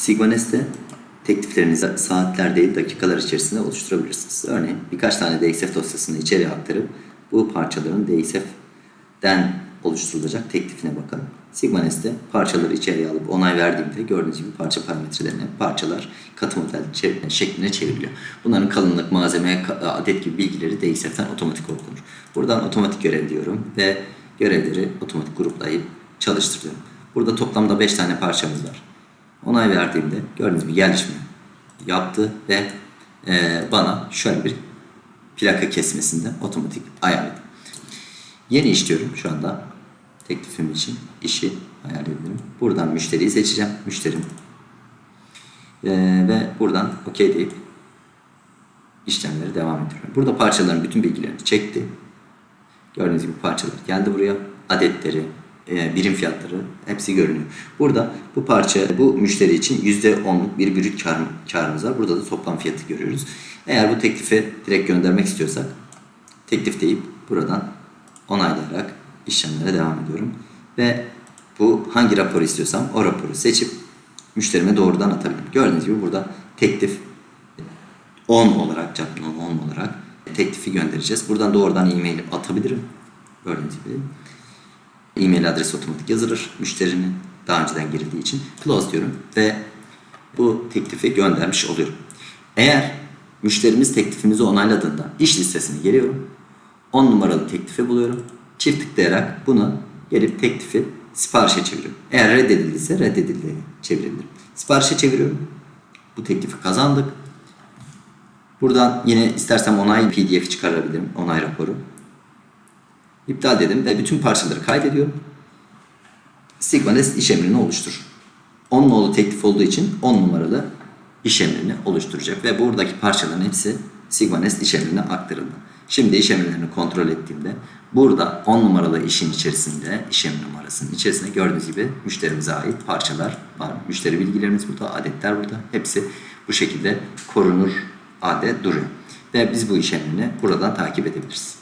Sigma Nest'te tekliflerinizi saatler değil dakikalar içerisinde oluşturabilirsiniz. Örneğin birkaç tane DXF dosyasını içeriye aktarıp bu parçaların DXF'den oluşturulacak teklifine bakın. Sigma Nest'te parçaları içeriye alıp onay verdiğimde gördüğünüz gibi parça parametrelerine parçalar katı model şekline çevriliyor. Bunların kalınlık, malzeme, adet gibi bilgileri DXF'den otomatik okunur. Buradan otomatik görev diyorum ve görevleri otomatik gruplayıp çalıştırıyorum. Burada toplamda 5 tane parçamız var. Onay verdiğimde gördüğünüz gibi yerleşme yaptı ve e, bana şöyle bir plaka kesmesinde otomatik ayarladı. Yeni iş şu anda. Teklifim için işi ayarlayabilirim. Buradan müşteriyi seçeceğim. Müşterim. E, ve buradan OK deyip işlemleri devam ettiriyorum. Burada parçaların bütün bilgilerini çekti. Gördüğünüz gibi parçalar geldi buraya. Adetleri, e, birim fiyatları hepsi görünüyor. Burada bu parça bu müşteri için %10'luk bir brüt kar, karımız var. Burada da toplam fiyatı görüyoruz. Eğer bu teklifi direkt göndermek istiyorsak teklif deyip buradan onaylayarak işlemlere devam ediyorum. Ve bu hangi raporu istiyorsam o raporu seçip müşterime doğrudan atabilirim. Gördüğünüz gibi burada teklif 10 olarak, Capnon 10 olarak teklifi göndereceğiz. Buradan doğrudan e-mail atabilirim. Gördüğünüz gibi. E-mail adresi otomatik yazılır müşterinin daha önceden girildiği için. Close diyorum ve bu teklifi göndermiş oluyorum. Eğer müşterimiz teklifimizi onayladığında iş listesine geliyorum. 10 numaralı teklifi buluyorum. Çift tıklayarak bunu gelip teklifi siparişe çeviriyorum. Eğer reddedildiyse reddedildiğini çevirebilirim. Siparişe çeviriyorum. Bu teklifi kazandık. Buradan yine istersem onay pdf çıkarabilirim. Onay raporu. İptal dedim ve bütün parçaları kaydediyorum. Sigma Nest iş emrini oluştur. 10 nolu teklif olduğu için 10 numaralı iş emrini oluşturacak ve buradaki parçaların hepsi Sigma Nest iş emrine aktarıldı. Şimdi iş emirlerini kontrol ettiğimde burada 10 numaralı işin içerisinde iş emri numarasının içerisinde gördüğünüz gibi müşterimize ait parçalar var. Müşteri bilgilerimiz burada, adetler burada. Hepsi bu şekilde korunur halde duruyor. Ve biz bu iş emrini buradan takip edebiliriz.